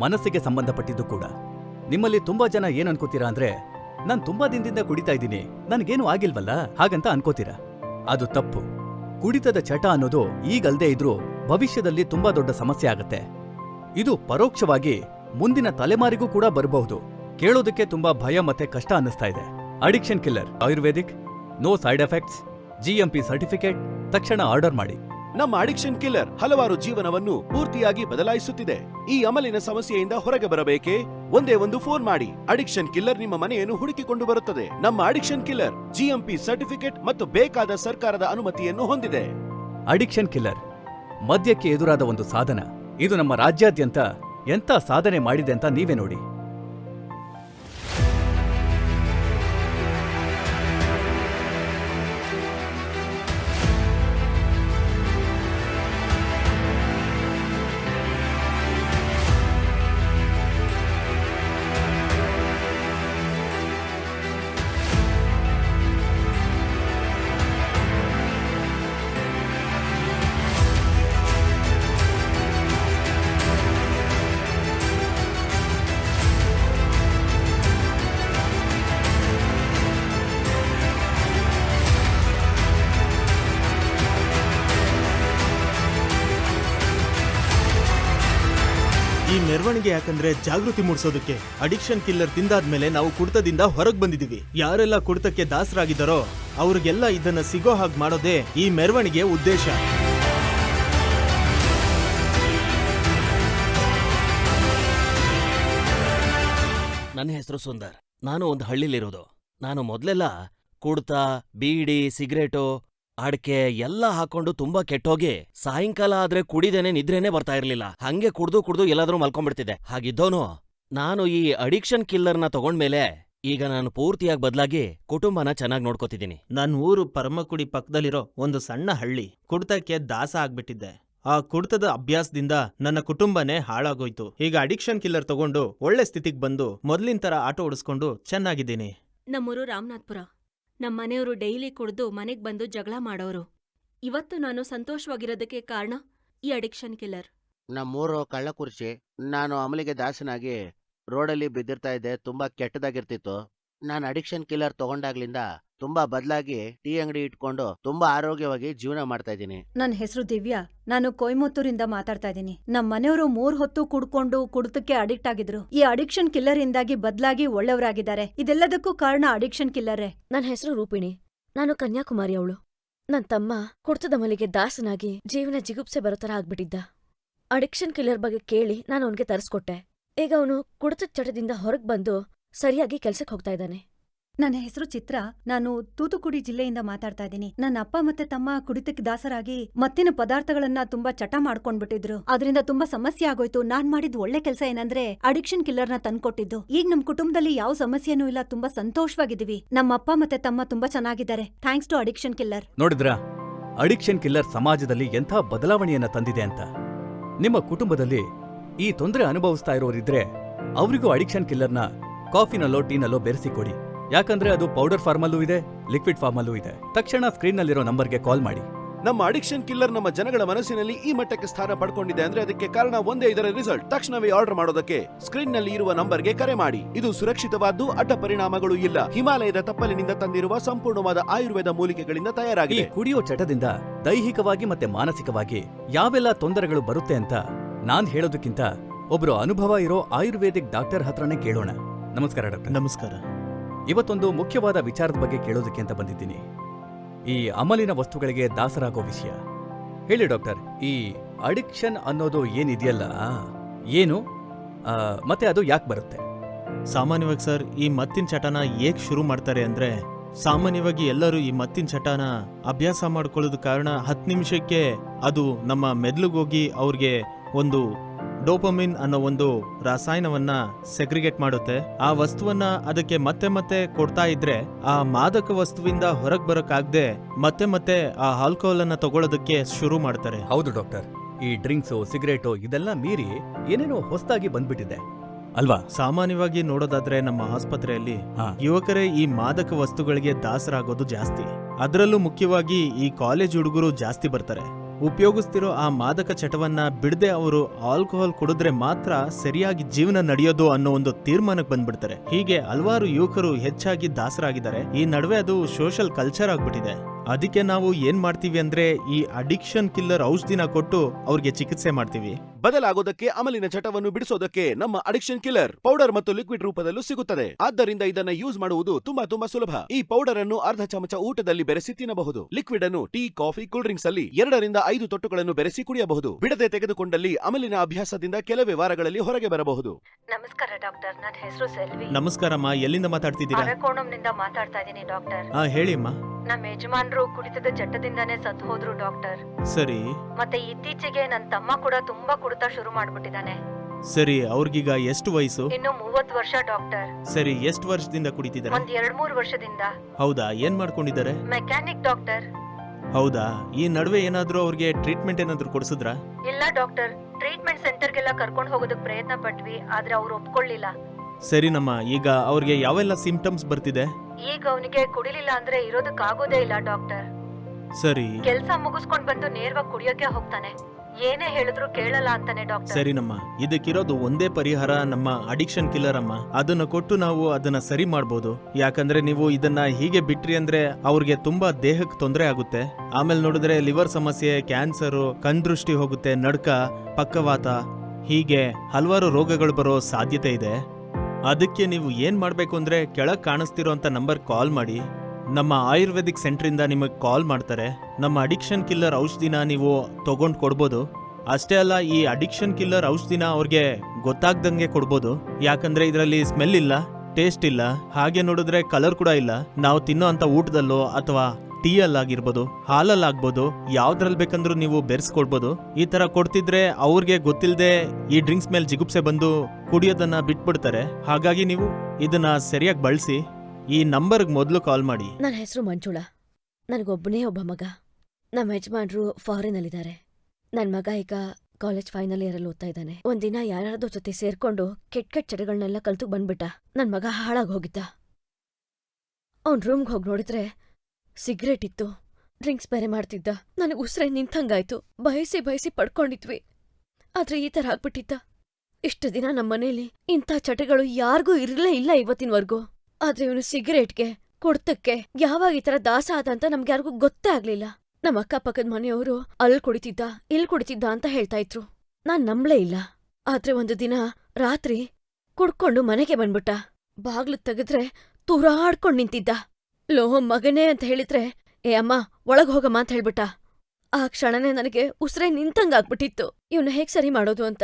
ಮನಸ್ಸಿಗೆ ಸಂಬಂಧಪಟ್ಟಿದ್ದು ಕೂಡ. ನಿಮ್ಮಲ್ಲಿ ತುಂಬಾ ಜನ ಏನ್ ಅನ್ಕೋತೀರಾ ಅಂದ್ರೆ, ನಾನು ತುಂಬಾ ದಿನದಿಂದ ಕುಡಿತಾ ಇದ್ದೀನಿ, ನನ್ಗೇನು ಆಗಿಲ್ವಲ್ಲ? ಹಾಗಂತ ಅನ್ಕೋತೀರಾ? ಅದು ತಪ್ಪು. ಕುಡಿತದ ಚಟ ಅನ್ನೋದು ಈಗಲ್ದೇ ಇದ್ರೂ ಭವಿಷ್ಯದಲ್ಲಿ ತುಂಬಾ ದೊಡ್ಡ ಸಮಸ್ಯೆ ಆಗತ್ತೆ. ಇದು ಪರೋಕ್ಷವಾಗಿ ಮುಂದಿನ ತಲೆಮಾರಿಗೂ ಕೂಡ ಬರಬಹುದು. ಕೇಳೋದಕ್ಕೆ ತುಂಬಾ ಭಯ ಮತ್ತೆ ಕಷ್ಟ ಅನ್ನಿಸ್ತಾ ಇದೆ. Addiction killer Ayurvedic no side effects GMP certificate ತಕ್ಷಣ ಆರ್ಡರ್ ಮಾಡಿ. ನಮ್ಮ ಅಡಿಕ್ಷನ್ ಕಿಲ್ಲರ್ ಹಲವಾರು ಜೀವನವನ್ನು ಪೂರ್ತಿಯಾಗಿ ಬದಲಾಯಿಸುತ್ತಿದೆ. ಈ ಅಮಲಿನ ಸಮಸ್ಯೆಯಿಂದ ಹೊರಗೆ ಬರಬೇಕೇ? ಒಂದೇ ಒಂದು ಫೋನ್ ಮಾಡಿ. ಅಡಿಕ್ಷನ್ ಕಿಲ್ಲರ್ ನಿಮ್ಮ ಮನೆಯನ್ನು ಹುಡುಕಿಕೊಂಡು ಬರುತ್ತದೆ. ನಮ್ಮ ಅಡಿಕ್ಷನ್ ಕಿಲ್ಲರ್ ಜಿಎಂಪಿ ಸರ್ಟಿಫಿಕೇಟ್ ಮತ್ತು ಬೇಕಾದ ಸರ್ಕಾರದ ಅನುಮತಿಯನ್ನು ಹೊಂದಿದೆ. ಅಡಿಕ್ಷನ್ ಕಿಲ್ಲರ್ ಮದ್ಯಕ್ಕೆ ಎದುರಾದ ಒಂದು ಸಾಧನ. ಇದು ನಮ್ಮ ರಾಜ್ಯಾದ್ಯಂತ ಎಂತ ಸಾಧನೆ ಮಾಡಿದೆ ಅಂತ ನೀವೇ ನೋಡಿ. ಈ ಮೆರವಣಿಗೆ ಯಾಕಂದ್ರೆ ಜಾಗೃತಿ ಮೂಡಿಸೋದಕ್ಕೆ ಅಡಿಕ್ಷನ್ ಕಿಲ್ಲರ್ ತಿಂದಾದ್ಮೇಲೆ ನಾವು ಕುಡಿತದಿಂದ ಹೊರಗೆ ಬಂದಿದೀವಿ. ಯಾರೆಲ್ಲ ಕುಡ್ತಕ್ಕೆ ದಾಸರಾಗಿದ್ದಾರೋ ಅವ್ರಿಗೆಲ್ಲ ಇದನ್ನ ಸಿಗೋ ಹಾಗೆ ಮಾಡೋದೇ ಈ ಮೆರವಣಿಗೆ ಉದ್ದೇಶ. ನನ್ನ ಹೆಸರು ಸುಂದರ್. ನಾನು ಒಂದು ಹಳ್ಳಿಲಿರೋದು. ನಾನು ಮೊದಲೆಲ್ಲ ಕುಡ್ತಾ, ಬೀಡಿ, ಸಿಗರೇಟು ಅಡ್ಕೆ ಎಲ್ಲ ಹಾಕೊಂಡು ತುಂಬಾ ಕೆಟ್ಟೋಗಿ ಸಾಯಂಕಾಲ ಆದ್ರೆ ಕುಡಿದೇನೆ ನಿದ್ರೆನೇ ಬರ್ತಾ ಇರ್ಲಿಲ್ಲ. ಹಂಗೆ ಕುಡ್ದು ಕುಡ್ದು ಎಲ್ಲಾದ್ರೂ ಮಲ್ಕೊಂಡ್ಬಿಡ್ತಿದ್ದೆ. ಹಾಗಿದ್ದೋನು ನಾನು ಈ ಅಡಿಕ್ಷನ್ ಕಿಲ್ಲರ್ನ ತಗೊಂಡ್ಮೇಲೆ ಈಗ ನಾನು ಪೂರ್ತಿಯಾಗಿ ಬದಲಾಗಿ ಕುಟುಂಬನ ಚೆನ್ನಾಗಿ ನೋಡ್ಕೋತಿದ್ದೀನಿ. ನನ್ನ ಊರು ಪರಮಕುಡಿ ಪಕ್ಕದಲ್ಲಿರೋ ಒಂದು ಸಣ್ಣ ಹಳ್ಳಿ. ಕುಡ್ತಕ್ಕೆ ದಾಸ ಆಗ್ಬಿಟ್ಟಿದ್ದೆ. ಆ ಕುಡ್ತದ ಅಭ್ಯಾಸದಿಂದ ನನ್ನ ಕುಟುಂಬನೇ ಹಾಳಾಗೋಯ್ತು. ಈಗ ಅಡಿಕ್ಷನ್ ಕಿಲ್ಲರ್ ತಗೊಂಡು ಒಳ್ಳೆ ಸ್ಥಿತಿಗೆ ಬಂದು ಮೊದ್ಲಿನ ತರ ಆಟೋ ಓಡಿಸ್ಕೊಂಡು ಚೆನ್ನಾಗಿದ್ದೀನಿ. ನಮ್ಮೂರು ರಾಮನಾಥ್ಪುರ. ನಮ್ಮ ಮನೆಯವರು ಡೈಲಿ ಕುಡ್ದು ಮನೆಗ್ ಬಂದು ಜಗಳ ಮಾಡೋರು. ಇವತ್ತು ನಾನು ಸಂತೋಷವಾಗಿರೋದಕ್ಕೆ ಕಾರಣ ಈ ಅಡಿಕ್ಷನ್ ಕಿಲ್ಲರ್. ನಮ್ಮೂರು ಕಳ್ಳಕುರ್ಚಿ, ನಾನು ಅಮಲಿಗೆ ದಾಸನಾಗಿ ರೋಡಲ್ಲಿ ಬಿದ್ದಿರ್ತಾ ಇದ್ದೆ, ತುಂಬಾ ಕೆಟ್ಟದಾಗಿರ್ತಿತ್ತು. ನಾನು ಅಡಿಕ್ಷನ್ ಕಿಲ್ಲರ್ ತಗೊಂಡಾಗ್ಲಿಂದ ತುಂಬಾ ಬದಲಾಗಿ ಟೀ ಅಂಗಡಿ ಇಟ್ಕೊಂಡು ತುಂಬಾ ಆರೋಗ್ಯವಾಗಿ ಜೀವನ ಮಾಡ್ತಾ ಇದ್ದೀನಿ. ನನ್ನ ಹೆಸರು ದಿವ್ಯಾ. ನಾನು ಕೊಯಮತ್ತೂರಿಂದ ಮಾತಾಡ್ತಾ ಇದ್ದೀನಿ. ನಮ್ಮ ಮನೆಯವರು ಮೂರ್ ಹೊತ್ತು ಕುಡ್ಕೊಂಡು ಕುಡ್ತಕ್ಕೆ ಅಡಿಕ್ಟ್ ಆಗಿದ್ರು. ಈ ಅಡಿಕ್ಷನ್ ಕಿಲ್ಲರ್ ಇಂದಾಗಿ ಬದಲಾಗಿ ಒಳ್ಳೆಯವರಾಗಿದ್ದಾರೆ ಇದೆಲ್ಲದಕ್ಕೂ ಕಾರಣ ಅಡಿಕ್ಷನ್ ಕಿಲ್ಲರೇ ನನ್ನ ಹೆಸರು ರೂಪಿಣಿ. ನಾನು ಕನ್ಯಾಕುಮಾರಿ ಅವಳು. ನನ್ನ ತಮ್ಮ ಕುಡ್ತದ ಮಲಿಗೆ ದಾಸನಾಗಿ ಜೀವನ ಜಿಗುಪ್ಸೆ ಬರೋ ತರ ಆಗ್ಬಿಟ್ಟಿದ್ದ. ಅಡಿಕ್ಷನ್ ಕಿಲ್ಲರ್ ಬಗ್ಗೆ ಕೇಳಿ ನಾನು ಅವನಿಗೆ ತರಿಸ್ಕೊಟ್ಟೆ. ಈಗ ಅವನು ಕುಡ್ತದ ಚಟದಿಂದ ಹೊರಗೆ ಬಂದು ಸರಿಯಾಗಿ ಕೆಲ್ಸಕ್ಕೆ ಹೋಗ್ತಾ ಇದ್ದಾನೆ. ನನ್ನ ಹೆಸರು ಚಿತ್ರ. ನಾನು ತೂತುಕುಡಿ ಜಿಲ್ಲೆಯಿಂದ ಮಾತಾಡ್ತಾ ಇದ್ದೀನಿ. ನನ್ನ ಅಪ್ಪ ಮತ್ತೆ ತಮ್ಮ ಕುಡಿತಕ್ಕೆ ದಾಸರಾಗಿ ಮತ್ತಿನ ಪದಾರ್ಥಗಳನ್ನ ತುಂಬಾ ಚಟ ಮಾಡ್ಕೊಂಡ್ಬಿಟ್ಟಿದ್ರು. ಅದರಿಂದ ತುಂಬಾ ಸಮಸ್ಯೆ ಆಗೋಯ್ತು. ನಾನ್ ಮಾಡಿದ ಒಳ್ಳೆ ಕೆಲಸ ಏನಂದ್ರೆ ಅಡಿಕ್ಷನ್ ಕಿಲ್ಲರ್ನ ತಂದ್ಕೊಟ್ಟಿದ್ದು. ಈಗ ನಮ್ ಕುಟುಂಬದಲ್ಲಿ ಯಾವ ಸಮಸ್ಯೆನೂ ಇಲ್ಲ. ತುಂಬಾ ಸಂತೋಷವಾಗಿದ್ದೀವಿ. ನಮ್ಮ ಅಪ್ಪ ಮತ್ತೆ ತಮ್ಮ ತುಂಬಾ ಚೆನ್ನಾಗಿದ್ದಾರೆ. Thanks to addiction killer. ನೋಡಿದ್ರಾ? ಅಡಿಕ್ಷನ್ ಕಿಲ್ಲರ್ ಸಮಾಜದಲ್ಲಿ ಎಂಥ ಬದಲಾವಣೆಯನ್ನ ತಂದಿದೆ ಅಂತ? ನಿಮ್ಮ ಕುಟುಂಬದಲ್ಲಿ ಈ ತೊಂದರೆ ಅನುಭವಿಸ್ತಾ ಇರೋರಿದ್ರೆ ಅವರಿಗೂ ಅಡಿಕ್ಷನ್ ಕಿಲ್ಲರ್ನ ಕಾಫಿನಲ್ಲೋ ಟೀನಲ್ಲೋ ಬೆರೆಸಿ ಕೊಡಿ ಯಾಕಂದ್ರೆ ಅದು ಪೌಡರ್ ಫಾರ್ಮಲ್ಲೂ ಇದೆ ಲಿಕ್ವಿಡ್ ಫಾರ್ಮಲ್ಲೂ ಇದೆ. ತಕ್ಷಣ ಸ್ಕ್ರೀನ್ನಲ್ಲಿರೋ ನಂಬರ್ಗೆ ಕಾಲ್ ಮಾಡಿ. ನಮ್ಮ ಅಡಿಕ್ಷನ್ ಕಿಲ್ಲರ್ ನಮ್ಮ ಜನಗಳ ಮನಸ್ಸಿನಲ್ಲಿ ಈ ಮಟ್ಟಕ್ಕೆ ಸ್ಥಾನ ಪಡ್ಕೊಂಡಿದೆ ಅಂದ್ರೆ ಅದಕ್ಕೆ ಕಾರಣ ಒಂದೇ ಇದರ ರಿಸಲ್ಟ್. ತಕ್ಷಣವೇ ಆರ್ಡರ್ ಮಾಡೋದಕ್ಕೆ ಸ್ಕ್ರೀನ್ನಲ್ಲಿ ಇರುವ ನಂಬರ್ಗೆ ಕರೆ ಮಾಡಿ. ಇದು ಸುರಕ್ಷಿತವಾದ್ದು ಅಡ್ಡ ಪರಿಣಾಮಗಳು ಇಲ್ಲ. ಹಿಮಾಲಯದ ತಪ್ಪಲಿನಿಂದ ತಂದಿರುವ ಸಂಪೂರ್ಣವಾದ ಆಯುರ್ವೇದ ಮೂಲಿಕೆಗಳಿಂದ ಈ ತಯಾರಾಗಿದೆ ಕುಡಿಯೋ ಚಟದಿಂದ ದೈಹಿಕವಾಗಿ ಮತ್ತೆ ಮಾನಸಿಕವಾಗಿ ಯಾವೆಲ್ಲ ತೊಂದರೆಗಳು ಬರುತ್ತೆ ಅಂತ ನಾನ್ ಹೇಳೋದಕ್ಕಿಂತ ಒಬ್ರು ಅನುಭವ ಇರೋ ಆಯುರ್ವೇದಿಕ್ ಡಾಕ್ಟರ್ ಹತ್ರನೇ ಕೇಳೋಣ. ನಮಸ್ಕಾರ ಡಾಕ್ಟರ್. ನಮಸ್ಕಾರ. ಇವತ್ತೊಂದು ಮುಖ್ಯವಾದ ವಿಚಾರದ ಬಗ್ಗೆ ಕೇಳೋದಕ್ಕೆ ಅಂತ ಬಂದಿದ್ದೀನಿ. ಈ ಅಮಲಿನ ವಸ್ತುಗಳಿಗೆ ದಾಸರಾಗೋ ವಿಷಯ. ಹೇಳಿ ಡಾಕ್ಟರ್ ಈ ಅಡಿಕ್ಷನ್ ಅನ್ನೋದು ಏನಿದೆಯಲ್ಲ? ಏನು? ಆ, ಮತ್ತೆ ಅದು ಯಾಕೆ ಬರುತ್ತೆ? ಸಾಮಾನ್ಯವಾಗಿ ಸರ್ ಈ ಮತ್ತಿನ ಚಟನ ಏಕ್ ಶುರು ಮಾಡ್ತಾರೆ ಅಂದ್ರೆ ಸಾಮಾನ್ಯವಾಗಿ ಎಲ್ಲರೂ ಈ ಮತ್ತಿನ ಚಟನ ಅಭ್ಯಾಸ ಮಾಡ್ಕೊಳ್ಳೋದು ಕಾರಣ ಹತ್ತು ನಿಮಿಷಕ್ಕೆ ಅದು ನಮ್ಮ ಮೆದ್ಲುಗೋಗಿ ಅವ್ರಿಗೆ ಒಂದು ಡೋಪಮಿನ್ ಅನ್ನೋ ಒಂದು ರಾಸಾಯನವನ್ನ ಸೆಗ್ರಿಗೇಟ್ ಮಾಡುತ್ತೆ. ಆ ವಸ್ತುವನ್ನ ಅದಕ್ಕೆ ಮತ್ತೆ ಮತ್ತೆ ಕೊಡ್ತಾ ಇದ್ರೆ ಆ ಮಾದಕ ವಸ್ತುವಿಂದ ಹೊರಗ್ ಬರೋಕ್ಕಾಗ್ದೆ ಮತ್ತೆ ಮತ್ತೆ ಆ ಆಲ್ಕೋಹಾಲ್ ಅನ್ನ ತಗೊಳ್ಳೋದಕ್ಕೆ ಶುರು ಮಾಡ್ತಾರೆ. ಹೌದು ಡಾಕ್ಟರ್. ಈ ಡ್ರಿಂಕ್ಸು ಸಿಗರೇಟು ಇದೆಲ್ಲ ಮೀರಿ ಏನೇನೋ ಹೊಸದಾಗಿ ಬಂದ್ಬಿಟ್ಟಿದೆ. ಅಲ್ವಾ? ಸಾಮಾನ್ಯವಾಗಿ ನೋಡೋದಾದ್ರೆ ನಮ್ಮ ಆಸ್ಪತ್ರೆಯಲ್ಲಿ ಹಾ. ಯುವಕರೇ ಈ ಮಾದಕ ವಸ್ತುಗಳಿಗೆ ದಾಸರಾಗೋದು ಜಾಸ್ತಿ. ಅದರಲ್ಲೂ ಮುಖ್ಯವಾಗಿ ಈ ಕಾಲೇಜ್ ಹುಡುಗರು ಜಾಸ್ತಿ ಬರ್ತಾರೆ. ಉಪಯೋಗಿಸ್ತಿರೋ ಆ ಮಾದಕ ಚಟವನ್ನ ಬಿಡದೆ ಅವರು ಆಲ್ಕೋಹಾಲ್ ಕುಡಿದ್ರೆ ಮಾತ್ರ ಸರಿಯಾಗಿ ಜೀವನ ನಡೆಯೋದು ಅನ್ನೋ ಒಂದು ತೀರ್ಮಾನಕ್ಕೆ ಬಂದ್ಬಿಡ್ತಾರೆ. ಹೀಗೆ ಹಲವಾರು ಯುವಕರು ಹೆಚ್ಚಾಗಿ ದಾಸರಾಗಿದ್ದಾರೆ. ಈ ನಡುವೆ ಅದು ಸೋಷಲ್ ಕಲ್ಚರ್ ಆಗ್ಬಿಟ್ಟಿದೆ. ಅದಕ್ಕೆ ನಾವು ಏನ್ ಮಾಡ್ತೀವಿ ಅಂದ್ರೆ ಈ ಅಡಿಕ್ಷನ್ ಕಿಲ್ಲರ್ ಔಷಧಿನ ಕೊಟ್ಟು ಅವ್ರಿಗೆ ಚಿಕಿತ್ಸೆ ಮಾಡ್ತೀವಿ. ಬದಲಾಗೋದಕ್ಕೆ ಅಮಲಿನ ಚಟವನ್ನು ಬಿಡಿಸೋದಕ್ಕೆ ನಮ್ಮ ಅಡಿಕ್ಷನ್ ಕಿಲ್ಲರ್ ಪೌಡರ್ ಮತ್ತು ಲಿಕ್ವಿಡ್ ರೂಪದಲ್ಲೂ ಸಿಗುತ್ತದೆ. ಆದ್ದರಿಂದ ಇದನ್ನ ಯೂಸ್ ಮಾಡುವುದು ತುಂಬಾ ತುಂಬಾ ಸುಲಭ. ಈ ಪೌಡರ್ ಅನ್ನು ಅರ್ಧ ಚಮಚ ಊಟದಲ್ಲಿ ಬೆರೆಸಿ ತಿನ್ನಬಹುದು. ಲಿಕ್ವಿಡ್ ಅನ್ನು ಟೀ ಕಾಫಿ ಕೂಲ್ ಡ್ರಿಂಕ್ಸ್ ಅಲ್ಲಿ ಎರಡರಿಂದ ಐದು ತೊಟ್ಟುಗಳನ್ನು ಬೆರೆಸಿ ಕುಡಿಯಬಹುದು. ಬಿಡದೆ ತೆಗೆದುಕೊಂಡಲ್ಲಿ ಅಮಲಿನ ಅಭ್ಯಾಸದಿಂದ ಕೆಲವೇ ವಾರಗಳಲ್ಲಿ ಹೊರಗೆ ಬರಬಹುದು. ನಮಸ್ಕಾರ ಡಾಕ್ಟರ್. ನನ್ನ ಹೆಸರು ಸೆಲ್ವಿ. ನಮಸ್ಕಾರಮ್ಮ ಎಲ್ಲಿಂದ ಮಾತಾಡ್ತಿದ್ದೀರಾ? ಅರಕೋಣಂನಿಂದ ಮಾತಾಡ್ತಾ ಇದ್ದೀನಿ ಡಾಕ್ಟರ್. ಹಾ ಹೇಳಿಮ್ಮ ನಮ್ಮ ಯಜಮಾನ್ರು ಕುಡಿತದ ಚಟ್ಟದಿಂದಾನೇ ಸತ್ತು ಹೋದ್ರು ಡಾಕ್ಟರ್. ಸರಿ. ಮತ್ತೆ ಇತ್ತೀಚೆಗೆ ನನ್ನ ತಮ್ಮ ಕೂಡ ತುಂಬಾ ಕುಡಿತ ಶುರು ಮಾಡ್ಬಿಟ್ಟಿದ್ದಾನೆ. ಸರಿ ಅವ್ರಿಗೀಗ ಎಷ್ಟು ವಯಸ್ಸು? ಇನ್ನು ಮೂವತ್ ವರ್ಷ ಡಾಕ್ಟರ್. ಸರಿ ಎಷ್ಟು ವರ್ಷದಿಂದ ಕುಡಿತಿದ್ದಾರೆ? ಒಂದ್ ಎರಡ್ ಮೂರ್ ವರ್ಷದಿಂದ. ಹೌದಾ ಏನ್ ಮಾಡ್ಕೊಂಡಿದ್ದಾರೆ? Mechanic doctor. ಹೌದಾ ಈ ನಡುವೆ ಏನಾದ್ರೂ ಅವ್ರಿಗೆ ಟ್ರೀಟ್ಮೆಂಟ್ ಏನಾದ್ರೂ ಕೊಡಿಸಿದ್ರಾ? ಇಲ್ಲ ಡಾಕ್ಟರ್ ಟ್ರೀಟ್ಮೆಂಟ್ ಸೆಂಟರ್ಗೆಲ್ಲ ಕರ್ಕೊಂಡು ಹೋಗೋದಕ್ ಪ್ರಯತ್ನ ಪಟ್ವಿ ಆದ್ರೆ ಅವ್ರು ಒಪ್ಕೊಳ್ಳಿಲ್ಲ. ಸರಿನಮ್ಮ ಈಗ ಅವ್ರಿಗೆ ಯಾವೆಲ್ಲ ಸಿಂಪ್ಟಮ್ಸ್ ಬರ್ತಿದೆ? ಈಗ ಅವನಿಗೆ ಕುಡಿಲಿಲ್ಲ ಅಂದ್ರೆ ಇರೋದಕ್ಕಾಗೋದೇ ಇಲ್ಲ ಡಾಕ್ಟರ್. ಸರಿ. ಕೆಲ್ಸ ಮುಗಿಸ್ಕೊಂಡ್ ಬಂದು ನೇರವಾಗಿ ಕುಡಿಯೋಕೆ ಹೋಗ್ತಾನೆ. ಏನೇ ಹೇಳಿದ್ರು ಕೇಳಲ್ಲ ಅಂತಾನೆ ಡಾಕ್ಟರ್. ಸರಿನಮ್ಮ ಇದಕ್ಕಿರೋದು ಒಂದೇ ಪರಿಹಾರ ನಮ್ಮ ಅಡಿಕ್ಷನ್ ಕಿಲ್ಲರ್ ಅಮ್ಮ. ಅದನ್ನ ಕೊಟ್ಟು ನಾವು ಅದನ್ನ ಸರಿ ಮಾಡ್ಬೋದು. ಯಾಕಂದ್ರೆ ನೀವು ಇದನ್ನ ಹೀಗೆ ಬಿಟ್ರಿ ಅಂದ್ರೆ ಅವ್ರಿಗೆ ತುಂಬಾ ದೇಹಕ್ಕೆ ತೊಂದರೆ ಆಗುತ್ತೆ. ಆಮೇಲೆ ನೋಡಿದ್ರೆ ಲಿವರ್ ಸಮಸ್ಯೆ, ಕ್ಯಾನ್ಸರು ಕಣ್ದೃಷ್ಟಿ ಹೋಗುತ್ತೆ, ನಡ್ಕ, ಪಕ್ಕವಾತ. ಹೀಗೆ ಹಲವಾರು ರೋಗಗಳು ಬರೋ ಸಾಧ್ಯತೆ ಇದೆ. ಅದಕ್ಕೆ ನೀವು ಏನ್ ಮಾಡ್ಬೇಕು ಅಂದ್ರೆ ಕಾಣಿಸ್ತಿರೋ ಅಂತ ನಂಬರ್ ಕಾಲ್ ಮಾಡಿ. ನಮ್ಮ ಆಯುರ್ವೇದಿಕ್ ಸೆಂಟ್ರಿಂದ ನಿಮಗೆ ಕಾಲ್ ಮಾಡ್ತಾರೆ. ನಮ್ಮ ಅಡಿಕ್ಷನ್ ಕಿಲ್ಲರ್ ಔಷಧಿನ ನೀವು ತಗೊಂಡು ಕೊಡ್ಬೋದು. ಅಷ್ಟೇ ಅಲ್ಲ, ಈ ಅಡಿಕ್ಷನ್ ಕಿಲ್ಲರ್ ಔಷಧಿನ ಅವ್ರಿಗೆ ಗೊತ್ತಾಗ್ದಂಗೆ ಕೊಡ್ಬೋದು. ಯಾಕಂದ್ರೆ ಇದರಲ್ಲಿ ಸ್ಮೆಲ್ ಇಲ್ಲ ಟೇಸ್ಟ್ ಇಲ್ಲ, ಹಾಗೆ ನೋಡಿದ್ರೆ ಕಲರ್ ಕೂಡ ಇಲ್ಲ. ನಾವು ತಿನ್ನೋ ಅಂತ ಊಟದಲ್ಲೋ ಅಥವಾ ಟೀ ಅಲ್ಲಾಗಿರ್ಬೋದು, ಹಾಲಲ್ಲಾಗ್ಬೋದು, ಯಾವ್ದ್ರಲ್ಲಿ ಬೇಕಂದ್ರು ನೀವು ಬೆರೆಸ್ಕೊಡ್ಬೋದು. ಈ ತರ ಕೊಡ್ತಿದ್ರೆ ಅವ್ರಿಗೆ ಗೊತ್ತಿಲ್ಲದೆ ಈ ಡ್ರಿಂಕ್ಸ್ ಮೇಲೆ ಜಿಗುಪ್ಸೆ ಬಂದು ಕುಡಿಯೋದನ್ನ ಬಿಟ್ಬಿಡ್ತಾರೆ. ಹಾಗಾಗಿ ನೀವು ಇದನ್ನ ಸರಿಯಾಗಿ ಬಳಸಿ, ಈ ನಂಬರ್ಗೆ ಮೊದಲು ಕಾಲ್ ಮಾಡಿ. ನನ್ನ ಹೆಸರು ಮಂಜುಳಾ. ನನಗೊಬ್ಬನೇ ಒಬ್ಬ ಮಗ. ನಮ್ಮ ಯಜಮಾನ್ರು ಫಾರಿನಲ್ಲಿದ್ದಾರೆ. ನನ್ನ ಮಗ ಈಗ ಕಾಲೇಜ್ ಫೈನಲ್ ಇಯರಲ್ಲಿ ಓದ್ತಾ ಇದ್ದಾನೆ. ಒಂದಿನ ಯಾರ್ಯಾರ್ದೋ ಜೊತೆ ಸೇರ್ಕೊಂಡು ಕೆಟ್ಟ ಕೆಟ್ಟ ಚಟಗಳನ್ನೆಲ್ಲ ಕಲ್ತು ಬಂದ್ಬಿಟ್ಟ. ನನ್ ಮಗ ಹಾಳಾಗಿ ಹೋಗಿದ್ದ. ಅವ್ನ್ ರೂಮ್ಗೆ ಹೋಗಿ ನೋಡಿದ್ರೆ ಸಿಗರೇಟ್ ಇತ್ತು. ಡ್ರಿಂಕ್ಸ್ ಬೇರೆ ಮಾಡ್ತಿದ್ದ. ನನಗೆ ಉಸಿರೇ ನಿಂತಂಗಾಯ್ತು. ಬಯಸಿ ಬಯಸಿ ಪಡ್ಕೊಂಡಿದ್ವಿ. ಆದ್ರೆ ಈ ತರ ಆಗ್ಬಿಟ್ಟಿದ್ದ. ಇಷ್ಟು ದಿನ ನಮ್ಮ ಮನೇಲಿ ಇಂಥ ಚಟಗಳು ಯಾರಿಗೂ ಇರಲೇ ಇಲ್ಲ ಇವತ್ತಿನವರೆಗೂ. ಆದ್ರೆ ಇವನು ಸಿಗರೇಟ್ಗೆ, ಕುಡ್ತಕ್ಕೆ, ಯಾವಾಗ ಈ ತರ ದಾಸ ಆದ ಅಂತ ನಮ್ಗೆ ಯಾರಿಗೂ ಗೊತ್ತೇ ಆಗ್ಲಿಲ್ಲ. ನಮ್ಮ ಅಕ್ಕಪಕ್ಕದ ಮನೆಯವರು ಅಲ್ ಕುಡಿತಿದ್ದ, ಇಲ್ಲಿ ಕುಡಿತಿದ್ದ ಅಂತ ಹೇಳ್ತಾ ಇದ್ರು. ನಾನ್ ನಂಬ್ಲೇ ಇಲ್ಲ. ಆದ್ರೆ ಒಂದು ದಿನ ರಾತ್ರಿ ಕುಡ್ಕೊಂಡು ಮನೆಗೆ ಬಂದ್ಬಿಟ್ಟ. ಬಾಗ್ಲು ತೆಗೆದ್ರೆ ತೂರಾಡ್ಕೊಂಡ್ ನಿಂತಿದ್ದ. ಲೋ, ಮಗನೇ ಅಂತ ಹೇಳಿದ್ರೆ, ಏ ಅಮ್ಮ, ಒಳಗ್ ಹೋಗಮ್ಮ ಅಂತ ಹೇಳ್ಬಿಟ್ಟ. ಆ ಕ್ಷಣನೇ ನನಗೆ ಉಸಿರೇ ನಿಂತಂಗಾಗ್ಬಿಟ್ಟಿತ್ತು ಇವ್ನ ಹೇಗ್ ಸರಿ ಮಾಡೋದು ಅಂತ.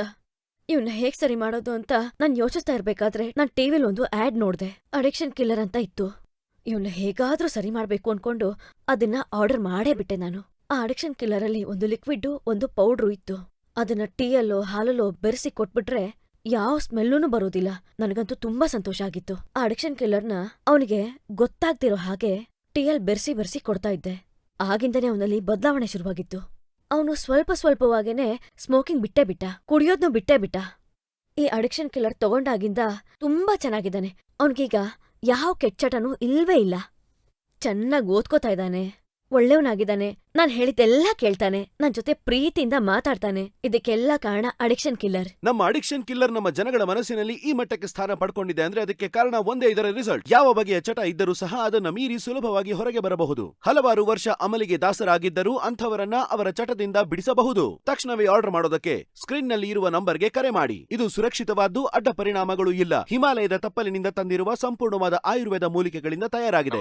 ಇವ್ನ ಹೇಗ್ ಸರಿ ಮಾಡೋದು ಅಂತ ನಾನ್ ಯೋಚಿಸ್ತಾ ಇರ್ಬೇಕಾದ್ರೆ ನಾನ್ ಟಿವಿಲ್ ಒಂದು ಆಡ್ ನೋಡ್ದೆ. ಅಡಿಕ್ಷನ್ ಕಿಲ್ಲರ್ ಅಂತ ಇತ್ತು. ಇವ್ನ ಹೇಗಾದ್ರೂ ಸರಿ ಮಾಡ್ಬೇಕು ಅನ್ಕೊಂಡು ಅದನ್ನ ಆರ್ಡರ್ ಮಾಡೇ ಬಿಟ್ಟೆ ನಾನು. ಆ ಅಡಿಕ್ಷನ್ ಕಿಲ್ಲರ್ ಅಲ್ಲಿ ಒಂದು ಲಿಕ್ವಿಡ್ ಒಂದು ಪೌಡ್ರು ಇತ್ತು. ಅದನ್ನ ಟೀಯಲ್ಲೋ, ಹಾಲಲ್ಲೋ ಬೆರೆಸಿ ಕೊಟ್ಬಿಟ್ರೆ ಯಾವ ಸ್ಮೆಲ್ಲೂ ಬರೋದಿಲ್ಲ. ನನಗಂತೂ ತುಂಬಾ ಸಂತೋಷ ಆಗಿತ್ತು. ಆ ಅಡಿಕ್ಷನ್ ಕಿಲ್ಲರ್ನ ಅವನಿಗೆ ಗೊತ್ತಾಗ್ದಿರೋ ಹಾಗೆ ಟೀಯಲ್ ಬೆರೆಸಿ ಬೆರೆಸಿ ಕೊಡ್ತಾ ಇದ್ದೆ. ಆಗಿಂದನೇ ಅವನಲ್ಲಿ ಬದಲಾವಣೆ ಶುರುವಾಗಿತ್ತು. ಅವನು ಸ್ವಲ್ಪ ಸ್ವಲ್ಪವಾಗೇನೆ ಸ್ಮೋಕಿಂಗ್ ಬಿಟ್ಟೇ ಬಿಟ್ಟ. ಕುಡಿಯೋದ್ನು ಬಿಟ್ಟೇ ಬಿಟ್ಟ. ಈ ಅಡಿಕ್ಷನ್ ಕಿಲ್ಲರ್ ತಗೊಂಡಾಗಿಂದ ತುಂಬಾ ಚೆನ್ನಾಗಿದ್ದಾನೆ. ಅವನ್ಗೀಗ ಯಾವ ಕೆಚ್ಚಟನೂ ಇಲ್ವೇ ಇಲ್ಲ. ಚೆನ್ನಾಗ್ ಓದ್ಕೋತಾ ಇದ್ದಾನೆ. ಒಳ್ಳೆಯವನಾಗಿದ್ದಾನೆ, ನಾನ್ ಹೇಳಿದ್ದೆಲ್ಲ ಕೇಳ್ತಾನೆ, ನನ್ ಜೊತೆ ಪ್ರೀತಿಯಿಂದ ಮಾತಾಡ್ತಾನೆ, ಇದಕ್ಕೆಲ್ಲ ಕಾರಣ ಅಡಿಕ್ಷನ್ ಕಿಲ್ಲರ್. ನಮ್ಮ ಅಡಿಕ್ಷನ್ ಕಿಲ್ಲರ್ ನಮ್ಮ ಜನಗಳ ಮನಸ್ಸಿನಲ್ಲಿ ಈ ಮಟ್ಟಕ್ಕೆ ಸ್ಥಾನ ಪಡ್ಕೊಂಡಿದೆ ಅಂದ್ರೆ ಅದಕ್ಕೆ ಕಾರಣ ಒಂದೇ ಇದರ ರಿಸಲ್ಟ್. ಯಾವ ಬಗೆಯ ಚಟ ಇದ್ದರೂ ಸಹ ಅದನ್ನ ಮೀರಿ ಸುಲಭವಾಗಿ ಹೊರಗೆ ಬರಬಹುದು. ಹಲವಾರು ವರ್ಷ ಅಮಲಿಗೆ ದಾಸರಾಗಿದ್ದರೂ ಅಂಥವರನ್ನ ಅವರ ಚಟದಿಂದ ಬಿಡಿಸಬಹುದು. ತಕ್ಷಣವೇ ಆರ್ಡರ್ ಮಾಡೋದಕ್ಕೆ ಸ್ಕ್ರೀನ್ನಲ್ಲಿ ಇರುವ ನಂಬರ್ಗೆ ಕರೆ ಮಾಡಿ. ಇದು ಸುರಕ್ಷಿತವಾದ್ದು, ಅಡ್ಡ ಪರಿಣಾಮಗಳು ಇಲ್ಲ. ಹಿಮಾಲಯದ ತಪ್ಪಲಿನಿಂದ ತಂದಿರುವ ಸಂಪೂರ್ಣವಾದ ಆಯುರ್ವೇದ ಮೂಲಿಕೆಗಳಿಂದ ತಯಾರಾಗಿದೆ.